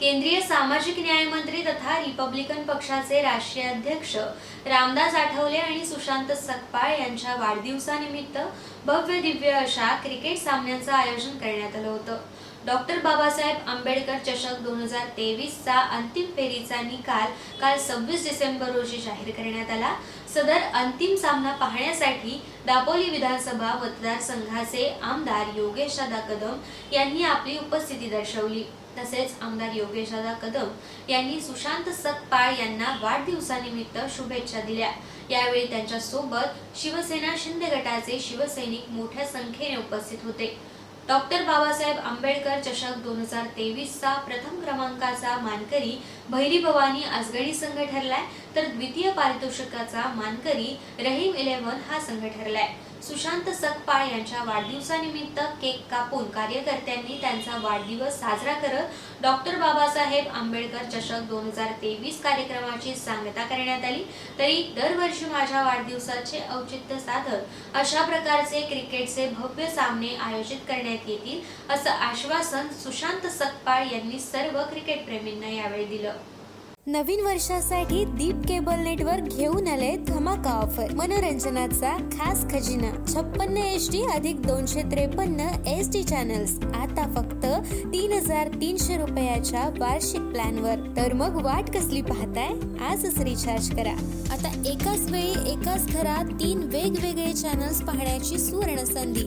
केंद्रीय सामाजिक न्याय मंत्री तथा रिपब्लिकन पक्षाचे राष्ट्रीय अध्यक्ष रामदास आठवले आणि सुशांत सकपाळ यांच्या वाढदिवसानिमित्त भव्य दिव्य अशा क्रिकेट सामन्यांचं आयोजन करण्यात आलं होतं. डॉक्टर बाबासाहेब आंबेडकर चषक दोन हजार तेवीसचा अंतिम फेरीचा निकाल काल सव्वीस डिसेंबर रोजी जाहीर करण्यात आला. सदर अंतिम सामना पाहण्यासाठी दापोली विधानसभा मतदारसंघाचे आमदार योगेशदादा कदम यांनी आपली उपस्थिती दर्शवली. तसेच आमदार योगेशदादा कदम यांनी सुशांत सकपाळ यांना वाढदिवसानिमित्त शुभेच्छा दिल्या. यावेळी त्यांच्यासोबत शिवसेना शिंदे गटाचे शिवसैनिक मोठ्या संख्येने उपस्थित होते. डॉक्टर बाबासाहेब आंबेडकर चषक दोन हजार तेवीसचा प्रथम क्रमांकाचा मानकरी भैरी भवानी आजगडी संघ ठरलाय तर द्वितीय पारितोषिकाचा मानकरी रहीम इलेव्हन हा संघ ठरलाय. सुशांत सकपाळ यांच्या वाढदिवसानिमित्त केक कापून कार्यकर्त्यांनी त्यांचा वाढदिवस साजरा करत डॉक्टर बाबासाहेब आंबेडकर चषक दोन हजार तेवीस कार्यक्रमाची सांगता करण्यात आली. तरी दरवर्षी माझ्या वाढदिवसाचे औचित्य साधत अशा प्रकारचे क्रिकेटचे भव्य सामने आयोजित करण्यात येतील असं आश्वासन सुशांत सकपाळ यांनी सर्व क्रिकेट प्रेमींना यावेळी दिलं. नवीन वर्षासाठी दीप केबल नेटवर्क घेऊन आले धमाका ऑफर मनोरंजनाचा खास खजिना. छप्पन्न एच डी अधिक दोनशे त्रेपन्न एच डी चॅनल्स आता फक्त तीन हजार तीनशे रुपयाच्या वार्षिक प्लॅनवर तर मग वाट कसली पाहताय? आजच रिचार्ज करा. आता एकाच वेळी एकाच घरात तीन वेगवेगळे चॅनल्स पाहण्याची सुवर्ण संधी.